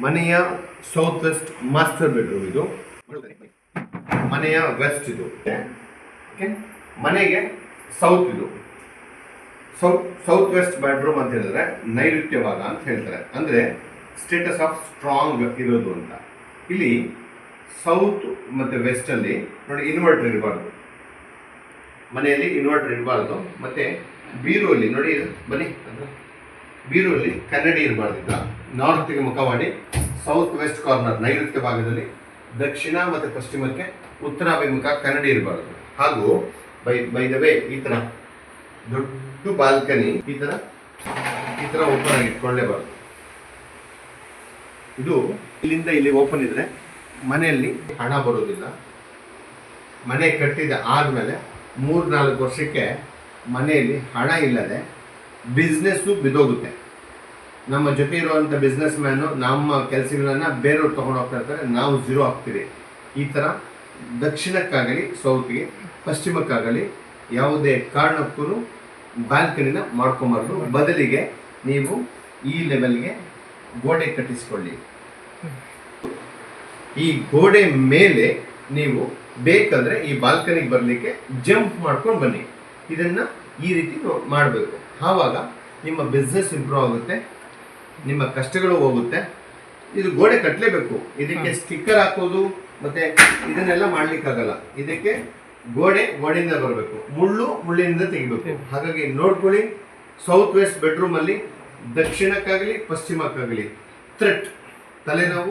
ಮನೆಯ south West master bedroom ಇದು. ಮನೆಯ ವೆಸ್ಟ್ ಇದು. ಓಕೆ ಮನೆಗೆ ಸೌತ್ ಇದು. ಸೌತ್ ಸೌತ್ ವೆಸ್ಟ್ ಬೆಡ್ರೂಮ್ ಅಂತ ಹೇಳಿದ್ರೆ ಭಾಗ ಅಂತ ಹೇಳ್ತಾರೆ. ಅಂದ್ರೆ ಸ್ಟೇಟಸ್ ಆಫ್ ಸ್ಟ್ರಾಂಗ್ ಇರೋದು ಅಂತ. ಇಲ್ಲಿ ಸೌತ್ ಮತ್ತೆ ವೆಸ್ಟ್ ಅಲ್ಲಿ ನೋಡಿ ಇನ್ವರ್ಟರ್ ಇರಬಾರ್ದು. ಮನೆಯಲ್ಲಿ ಇನ್ವರ್ಟರ್ ಇರಬಾರ್ದು. ಮತ್ತೆ ಬೀರುವಲ್ಲಿ, ನೋಡಿ ಬನ್ನಿ. ಅದು ಬೀರುವಲ್ಲಿ ಕನ್ನಡಿ ಇರಬಾರ್ದಿಲ್ಲ ನಾರ್ತ್ಗೆ ಮುಖ ಮಾಡಿ ಸೌತ್ ವೆಸ್ಟ್ ಕಾರ್ನರ್ ನೈಋತ್ಯ ಭಾಗದಲ್ಲಿ ದಕ್ಷಿಣ ಮತ್ತು ಪಶ್ಚಿಮಕ್ಕೆ ಉತ್ತರಾಭಿಮುಖ ಕನ್ನಡಿ ಇರಬಾರ್ದು. ಹಾಗೂ ಬೈ ಬೈ ದ ವೇ ಈ ಥರ ದೊಡ್ಡ ಬಾಲ್ಕನಿ ಈ ಥರ ಈ ಥರ ಓಪನ್ ಆಗಿ ಇಟ್ಕೊಳ್ಳೇಬಾರ್ದು ಇದು ಇಲ್ಲಿಂದ ಇಲ್ಲಿ ಓಪನ್ ಇದ್ರೆ ಮನೆಯಲ್ಲಿ ಹಣ ಬರೋದಿಲ್ಲ. ಮನೆ ಕಟ್ಟಿದ ಆದಮೇಲೆ ಮೂರು ನಾಲ್ಕು ವರ್ಷಕ್ಕೆ ಮನೆಯಲ್ಲಿ ಹಣ ಇಲ್ಲದೆ ಬಿಸ್ನೆಸ್ಸು ಬಿದೋಗುತ್ತೆ ನಮ್ಮ ಜೊತೆ ಇರುವಂಥ ಬಿಸ್ನೆಸ್ ಮ್ಯಾನು ನಮ್ಮ ಕೆಲಸಗಳನ್ನ ಬೇರೆಯವ್ರು ತೊಗೊಂಡು ಹೋಗ್ತಾ ಇರ್ತಾರೆ, ನಾವು ಝೀರೋ ಆಗ್ತೀವಿ. ಈ ಥರ ದಕ್ಷಿಣಕ್ಕಾಗಲಿ, ಸೌತ್ಗೆ, ಪಶ್ಚಿಮಕ್ಕಾಗಲಿ ಯಾವುದೇ ಕಾರಣಕ್ಕೂ ಬ್ಯಾಲ್ಕನಿನ ಮಾಡ್ಕೊಂಬಾರ್ದು. ಬದಲಿಗೆ ನೀವು ಈ ಲೆವೆಲ್ಗೆ ಗೋಡೆ ಕಟ್ಟಿಸ್ಕೊಳ್ಳಿ. ಈ ಗೋಡೆ ಮೇಲೆ ನೀವು ಬೇಕಾದ್ರೆ ಈ ಬಾಲ್ಕನಿಗೆ ಬರಲಿಕ್ಕೆ ಜಂಪ್ ಮಾಡ್ಕೊಂಡು ಬನ್ನಿ. ಇದನ್ನ ಈ ರೀತಿ ಮಾಡಬೇಕು. ಆವಾಗ ನಿಮ್ಮ ಬಿಸ್ನೆಸ್ ಇಂಪ್ರೂವ್ ಆಗುತ್ತೆ ನಿಮ್ಮ ಕಷ್ಟಗಳು ಹೋಗುತ್ತೆ. ಇದು ಗೋಡೆ ಕಟ್ಟಲೇಬೇಕು ಇದಕ್ಕೆ ಸ್ಟಿಕ್ಕರ್ ಹಾಕೋದು ಮತ್ತೆ ಇದನ್ನೆಲ್ಲ ಮಾಡ್ಲಿಕ್ಕಾಗಲ್ಲ. ಇದಕ್ಕೆ ಗೋಡೆ ಗೋಡೆಯಿಂದ ಬರಬೇಕು. ಮುಳ್ಳು ಮುಳ್ಳಿನಿಂದ ತೆಗಿಬೇಕು. ಹಾಗಾಗಿ ನೋಡ್ಕೊಳ್ಳಿ ಸೌತ್ ವೆಸ್ಟ್ ಬೆಡ್ರೂಮಲ್ಲಿ ದಕ್ಷಿಣಕ್ಕಾಗಲಿ ಪಶ್ಚಿಮಕ್ಕಾಗಲಿ ಥ್ರೆಟ್ ತಲೆನೋವು